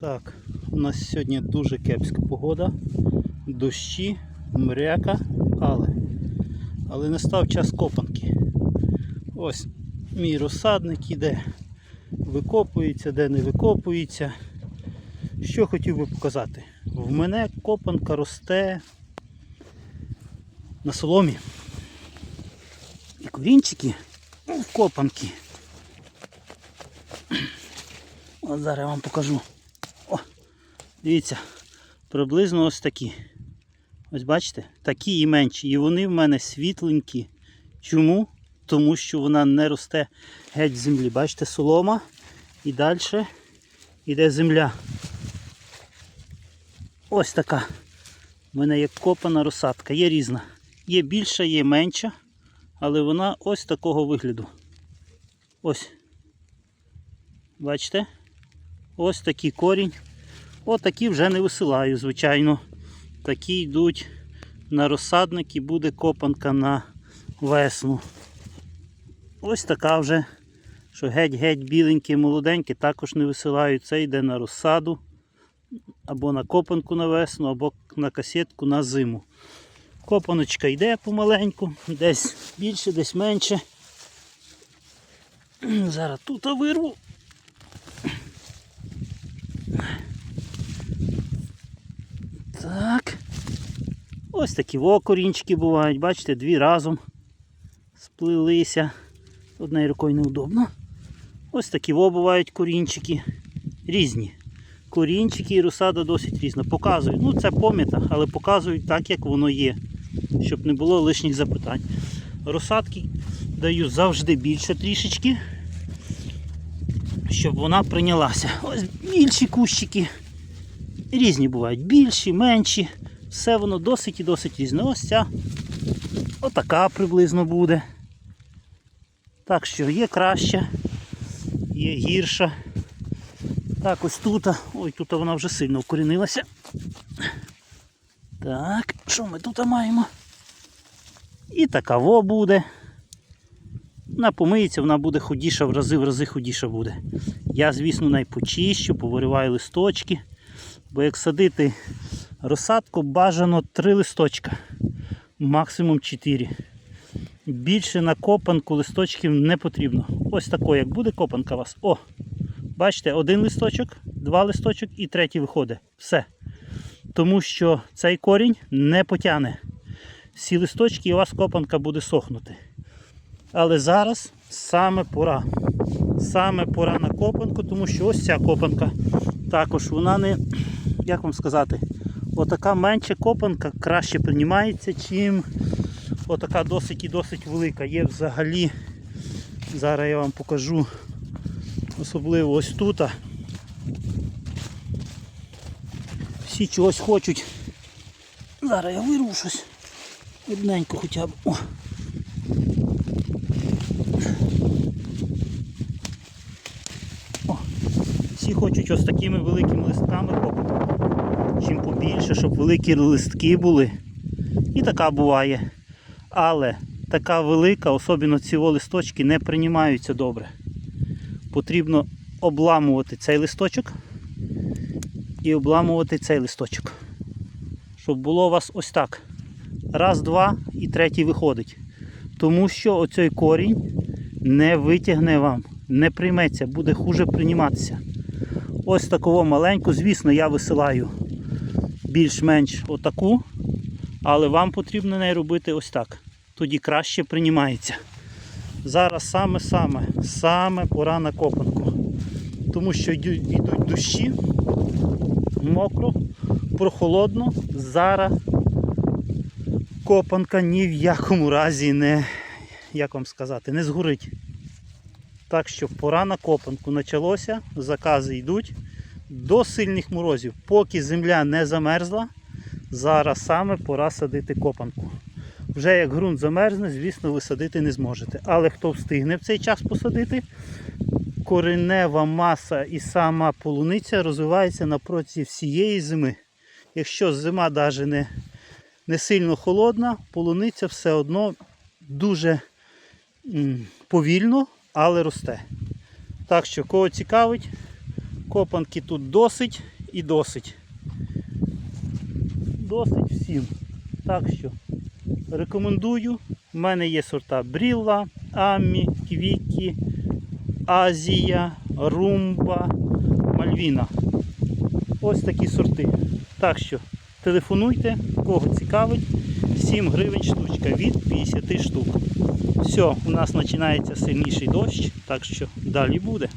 Так, у нас сьогодні дуже кепська погода, дощі, мряка, але, але не став час копанки. Ось мій розсадник іде, викопується, де не викопується. Що хотів би показати? В мене копанка росте на соломі. І корінчики в копанки. От зараз я вам покажу. Дивіться, приблизно ось такі. Ось бачите, такі і менші. І вони в мене світленькі. Чому? Тому що вона не росте геть з землі. Бачите, солома і далі йде земля. Ось така. У мене є копана розсадка, є різна. Є більша, є менша, але вона ось такого вигляду. Ось. Бачите? Ось такий корінь. Отакі вже не висилаю, звичайно. Такі йдуть на розсадник і буде копанка на весну. Ось така вже, що геть-геть біленькі, молоденькі, також не висилаю. Це йде на розсаду, або на копанку на весну, або на касетку на зиму. Копаночка йде помаленьку, десь більше, десь менше. Зараз тут вирву. Так. Ось такі окорінчики бувають, бачите, дві разом сплилися. Однією рукою неудобно. Ось такі во бувають корінчики. Різні. Корінчики і розсада досить різна. Показують. Ну це поміта, але показують так, як воно є. Щоб не було лишніх запитань. Розсадки даю завжди більше трішечки. Щоб вона прийнялася. Ось більші кущики. Різні бувають, більші, менші. Все воно досить і досить різне. Ось ця отака приблизно буде. Так що є краща, є гірша. Так, ось тут. Ой, тут вона вже сильно вкорінилася. Так, що ми тут маємо? І така во буде. Вона помиється, вона буде худіша, в рази в рази худіша буде. Я, звісно, найпочищу, повириваю листочки. Бо як садити розсадку, бажано 3 листочка, максимум 4. Більше на копанку листочків не потрібно. Ось такої, як буде копанка у вас. О! Бачите, один листочок, два листочок і третій виходить. Все. Тому що цей корінь не потягне. Всі листочки і у вас копанка буде сохнути. Але зараз саме пора. Саме пора на копанку, тому що ось ця копанка також вона не, як вам сказати, отака менша копанка краще приймається, чим отака досить і досить велика. Є взагалі, зараз я вам покажу, особливо ось тут. Всі чогось хочуть. Зараз я вирву щось. Одненько хоча б. О. Всі хочуть ось такими великими листками копати. Чим побільше, щоб великі листки були. І така буває. Але така велика, особливо ці листочки, не приймаються добре. Потрібно обламувати цей листочок і обламувати цей листочок. Щоб було у вас ось так. Раз, два і третій виходить. Тому що оцей корінь не витягне вам, не прийметься, буде хуже прийматися. Ось таку маленьку, звісно, я висилаю більш-менш отаку, але вам потрібно не робити ось так. Тоді краще приймається. Зараз саме-саме, саме пора на копанку. Тому що йдуть дощі, мокро, прохолодно. Зараз копанка ні в якому разі не, як вам сказати, не згорить. Так що пора на копанку почалося, закази йдуть до сильних морозів. Поки земля не замерзла, зараз саме пора садити копанку. Вже як ґрунт замерзне, звісно, ви садити не зможете. Але хто встигне в цей час посадити, коренева маса і сама полуниця розвивається на протязі всієї зими. Якщо зима навіть не, не сильно холодна, полуниця все одно дуже повільно, але росте. Так що, кого цікавить, Копанки тут досить і досить. Досить всім. Так що рекомендую. У мене є сорта Брілла, Аммі, Квікі, Азія, Румба, Мальвіна. Ось такі сорти. Так що телефонуйте, кого цікавить. 7 гривень штучка від 50 штук. Все, у нас починається сильніший дощ, так що далі буде.